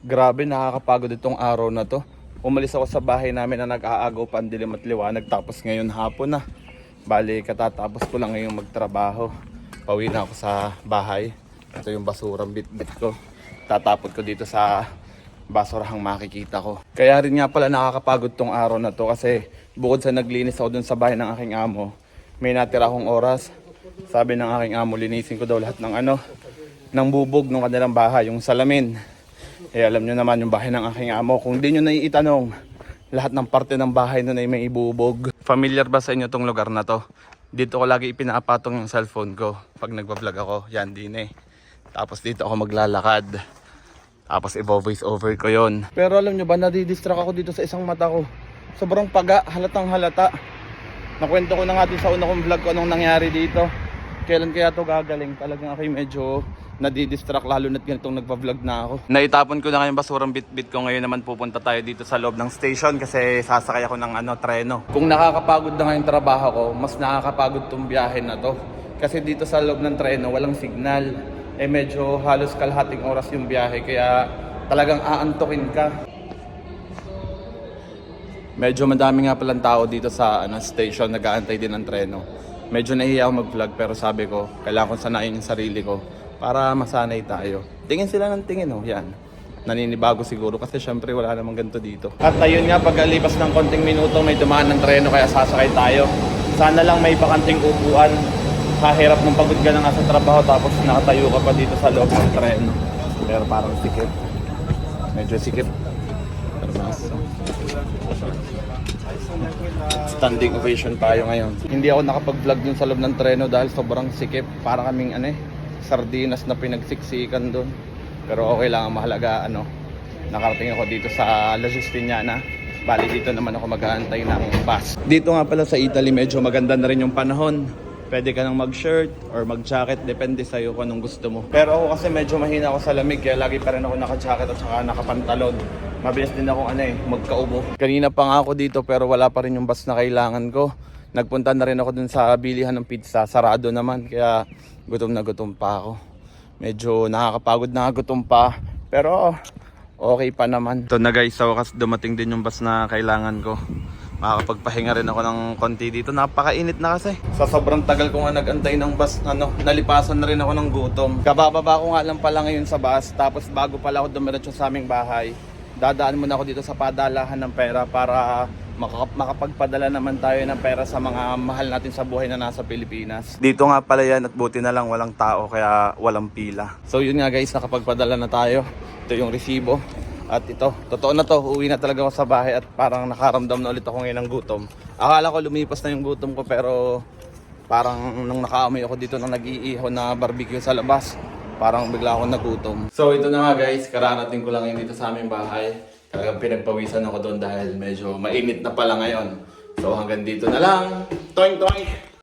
Grabe, nakakapagod itong araw na to. Umalis ako sa bahay namin na nag-aagaw pa ang dilim at liwanag tapos ngayon hapon na. Bali, katatapos ko lang ngayong magtrabaho. Pauwi na ako sa bahay. Ito yung basurang bit-bit ko. Tatapon ko dito sa basurahang makikita ko. Kaya rin nga pala nakakapagod tong araw na to kasi bukod sa naglinis ako dun sa bahay ng aking amo, may natira akong oras. Sabi ng aking amo, linisin ko daw lahat ng ano, ng bubog ng kanilang bahay, yung salamin. Eh alam nyo naman yung bahay ng aking amo. Kung di nyo naiitanong, lahat ng parte ng bahay nun ay may ibubog. Familiar ba sa inyo tong lugar na to? Dito ko lagi ipinapatong yung cellphone ko pag nagbablog ako. Yan din eh. Tapos dito ako maglalakad. Tapos i-voice over ko yon. Pero alam nyo ba, nadidistract ako dito sa isang mata ko. Sobrang paga, halatang halata. Nakwento ko na nga din sa una kong vlog ko anong nangyari dito. Kailan kaya to gagaling? Talagang ako medyo nadidistract lalo na't ganitong nagpa-vlog na ako. Naitapon ko na ngayon basurang bit-bit ko. Ngayon naman pupunta tayo dito sa loob ng station kasi sasakay ako ng ano, treno. Kung nakakapagod na ngayon trabaho ko, mas nakakapagod tong biyahe na to. Kasi dito sa loob ng treno, walang signal. Eh medyo halos kalahating oras yung biyahe kaya talagang aantukin ka. Medyo madami nga palang tao dito sa ano, station, nag-aantay din ng treno. Medyo nahihiya ako mag-vlog pero sabi ko, kailangan kong sanayin yung sarili ko para masanay tayo. Tingin sila ng tingin, oh, yan. Naninibago siguro kasi syempre wala namang ganito dito. At ayun nga, pagkalipas ng konting minuto may dumaan ng treno kaya sasakay tayo. Sana lang may bakanting upuan. Kahirap ng pagod ka na nga sa trabaho tapos nakatayo ka pa dito sa loob ng treno. Pero parang sikip. Medyo sikip. Pero mas, Standing ovation tayo ngayon. Hindi ako nakapag-vlog dun sa loob ng treno dahil sobrang sikip. Para kaming ano eh, sardinas na pinagsiksikan dun. Pero okay lang, ang mahalaga ano, nakarating ako dito sa La Justiniana. Bali dito naman ako mag-aantay ng bus. Dito nga pala sa Italy, medyo maganda na rin yung panahon. Pwede ka nang mag-shirt or mag-jacket, depende sa'yo kung anong gusto mo. Pero ako kasi medyo mahina ako sa lamig, kaya lagi pa rin ako naka-jacket at saka nakapantalon. Mabilis din ako ano eh, magkaubo. Kanina pa nga ako dito pero wala pa rin yung bus na kailangan ko. Nagpunta na rin ako dun sa bilihan ng pizza, sarado naman, kaya gutom na gutom pa ako. Medyo nakakapagod na gutom pa, pero okay pa naman. Ito na guys, sa wakas dumating din yung bus na kailangan ko. Makakapagpahinga rin ako ng konti dito. Napakainit na kasi. Sa sobrang tagal ko nga nagantay ng bus, ano, nalipasan na rin ako ng gutom. Kabababa ko nga lang pala ngayon sa bus, tapos bago pala ako dumiretso sa aming bahay, dadaan muna ako dito sa padalahan ng pera para makaka- makapagpadala naman tayo ng pera sa mga mahal natin sa buhay na nasa Pilipinas. Dito nga pala yan at buti na lang walang tao kaya walang pila. So yun nga guys, nakapagpadala na tayo. Ito yung resibo. At ito, totoo na to, uwi na talaga ako sa bahay at parang nakaramdam na ulit ako ngayon ng gutom. Akala ko lumipas na yung gutom ko pero parang nung nakaamoy ako dito nang nag-iihaw na barbecue sa labas, parang bigla akong nagutom. So ito na nga guys, kararating ko lang ngayon dito sa aming bahay. Talagang pinagpawisan ako doon dahil medyo mainit na pala ngayon. So hanggang dito na lang. Toing toing!